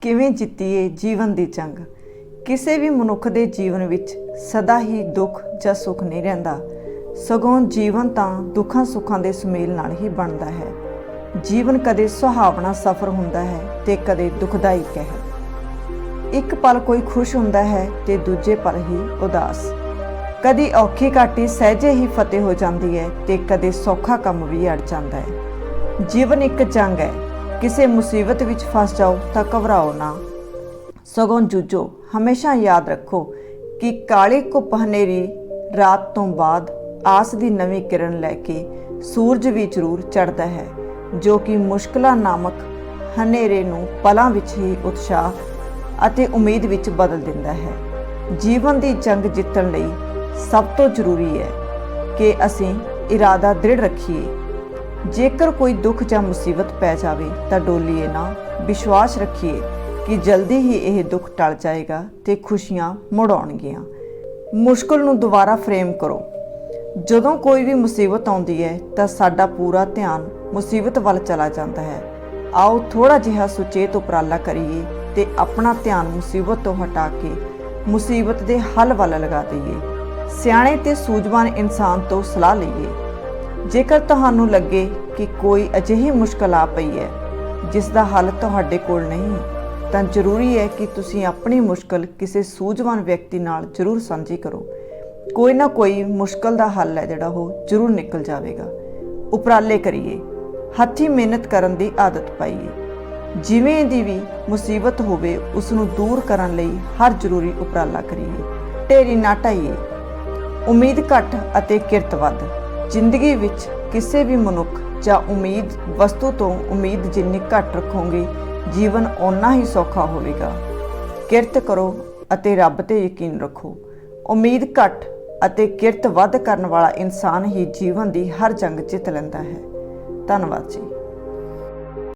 ਕਿਵੇਂ ਜਿੱਤੀਏ ਜੀਵਨ ਦੀ ਜੰਗ? ਕਿਸੇ ਵੀ ਮਨੁੱਖ ਦੇ ਜੀਵਨ ਵਿੱਚ ਸਦਾ ਹੀ ਦੁੱਖ ਜਾਂ ਸੁੱਖ ਨਹੀਂ ਰਹਿੰਦਾ। ਸਗੋਂ ਜੀਵਨ ਤਾਂ ਦੁੱਖਾਂ ਸੁੱਖਾਂ ਦੇ ਸੁਮੇਲ ਨਾਲ ਹੀ ਬਣਦਾ ਹੈ। ਜੀਵਨ ਕਦੇ ਸੁਹਾਵਣਾ ਸਫ਼ਰ ਹੁੰਦਾ ਹੈ ਤੇ ਕਦੇ ਦੁਖਦਾਇਕ ਕਹਿ ਇੱਕ ਪਲ ਕੋਈ ਖੁਸ਼ ਹੁੰਦਾ ਹੈ ਤੇ ਦੂਜੇ ਪਲ ਹੀ ਉਦਾਸ। ਕਦੀ ਔਖੀ ਘਾਟੀ ਸਹਿਜੇ ਹੀ ਫਤਿਹ ਹੋ ਜਾਂਦੀ ਹੈ ਤੇ ਕਦੇ ਸੌਖਾ ਕੰਮ ਵੀ ਅੜ ਜਾਂਦਾ ਹੈ। ਜੀਵਨ ਇੱਕ ਜੰਗ ਹੈ। ਕਿਸੇ ਮੁਸੀਬਤ ਵਿੱਚ ਫਸ ਜਾਓ ਤਾਂ ਘਬਰਾਓ ਨਾ। ਸਗੋਂ ਜੂਝੋ, ਹਮੇਸ਼ਾ ਯਾਦ ਰੱਖੋ ਕਿ ਕਾਲੀ ਘੁੱਪ ਹਨੇਰੀ ਰਾਤ ਤੋਂ ਬਾਅਦ ਆਸ ਦੀ ਨਵੀਂ ਕਿਰਨ ਲੈ ਕੇ ਸੂਰਜ ਵੀ ਜ਼ਰੂਰ ਚੜ੍ਹਦਾ ਹੈ, ਜੋ ਕਿ ਮੁਸ਼ਕਲਾਂ ਨਾਮਕ ਹਨੇਰੇ ਨੂੰ ਪਲਾਂ ਵਿੱਚ ਹੀ ਉਤਸ਼ਾਹ ਅਤੇ ਉਮੀਦ ਵਿੱਚ ਬਦਲ ਦਿੰਦਾ ਹੈ। ਜੀਵਨ ਦੀ ਜੰਗ ਜਿੱਤਣ ਲਈ ਸਭ ਤੋਂ ਜ਼ਰੂਰੀ ਹੈ ਕਿ ਅਸੀਂ ਇਰਾਦਾ ਦ੍ਰਿੜ ਰੱਖੀਏ। ਜੇਕਰ ਕੋਈ ਦੁੱਖ ਜਾਂ ਮੁਸੀਬਤ ਪੈ ਜਾਵੇ ਤਾਂ ਡੋਲੀਏ ਨਾ ਵਿਸ਼ਵਾਸ ਰੱਖੀਏ ਕਿ ਜਲਦੀ ਹੀ ਇਹ ਦੁੱਖ ਟਲ ਜਾਏਗਾ ਤੇ ਖੁਸ਼ੀਆਂ ਮੁੜ ਆਉਣਗੀਆਂ। ਮੁਸ਼ਕਲ ਨੂੰ ਦੁਬਾਰਾ ਫਰੇਮ ਕਰੋ। ਜਦੋਂ ਕੋਈ ਵੀ ਮੁਸੀਬਤ ਆਉਂਦੀ ਹੈ ਤਾਂ ਸਾਡਾ ਪੂਰਾ ਧਿਆਨ ਮੁਸੀਬਤ ਵੱਲ ਚਲਾ ਜਾਂਦਾ ਹੈ। ਆਓ ਥੋੜਾ ਜਿਹਾ ਸੁਚੇਤ ਉਪਰਾਲਾ ਕਰੀਏ ਤੇ ਆਪਣਾ ਧਿਆਨ ਮੁਸੀਬਤ ਤੋਂ ਹਟਾ ਕੇ ਮੁਸੀਬਤ ਦੇ ਹੱਲ ਵੱਲ ਲਗਾ ਦਈਏ। ਸਿਆਣੇ ਤੇ ਸੂਝਵਾਨ ਇਨਸਾਨ ਤੋਂ ਸਲਾਹ ਲਈਏ। ਜੇਕਰ ਤੁਹਾਨੂੰ ਲੱਗੇ ਕਿ ਕੋਈ ਅਜਿਹੀ ਮੁਸ਼ਕਲ ਆ ਪਈ ਹੈ, ਜਿਸ ਦਾ ਹੱਲ ਤੁਹਾਡੇ ਕੋਲ ਨਹੀਂ, ਤਾਂ ਜ਼ਰੂਰੀ ਹੈ ਕਿ ਤੁਸੀਂ ਆਪਣੀ ਮੁਸ਼ਕਲ ਕਿਸੇ ਸੂਝਵਾਨ ਵਿਅਕਤੀ ਨਾਲ ਜ਼ਰੂਰ ਸਾਂਝੀ ਕਰੋ। ਕੋਈ ਨਾ ਕੋਈ ਮੁਸ਼ਕਲ ਦਾ ਹੱਲ ਹੈ ਜਿਹੜਾ ਉਹ ਜ਼ਰੂਰ ਨਿਕਲ ਜਾਵੇਗਾ। ਉਪਰਾਲੇ ਕਰੀਏ। ਹੱਥੀਂ ਮਿਹਨਤ ਕਰਨ ਦੀ ਆਦਤ ਪਾਈਏ। ਜਿਵੇਂ ਦੀ ਵੀ ਮੁਸੀਬਤ ਹੋਵੇ, ਉਸ ਨੂੰ ਦੂਰ ਕਰਨ ਲਈ ਹਰ ਜ਼ਰੂਰੀ ਉਪਰਾਲਾ ਕਰੀਏ। ਢੇਰੀ ਨਾ ਢਾਈਏ। ਉਮੀਦ ਘੱਟ ਅਤੇ ਕਿਰਤ ਵੱਧ। ਜ਼ਿੰਦਗੀ ਵਿੱਚ ਕਿਸੇ ਵੀ ਮਨੁੱਖ ਜਾਂ ਉਮੀਦ, ਵਸਤੂ ਤੋਂ ਉਮੀਦ ਜਿੰਨੀ ਘੱਟ ਰੱਖੋਗੇ, ਜੀਵਨ ਓਨਾ ਹੀ ਸੌਖਾ ਹੋਵੇਗਾ। ਕਿਰਤ ਕਰੋ ਅਤੇ ਰੱਬ ਤੇ ਯਕੀਨ ਰੱਖੋ। ਉਮੀਦ ਘੱਟ ਅਤੇ ਕਿਰਤ ਵੱਧ ਕਰਨ ਵਾਲਾ ਇਨਸਾਨ ਹੀ ਜੀਵਨ ਦੀ ਹਰ ਜੰਗ ਜਿੱਤ ਲੈਂਦਾ ਹੈ। ਧੰਨਵਾਦ ਜੀ।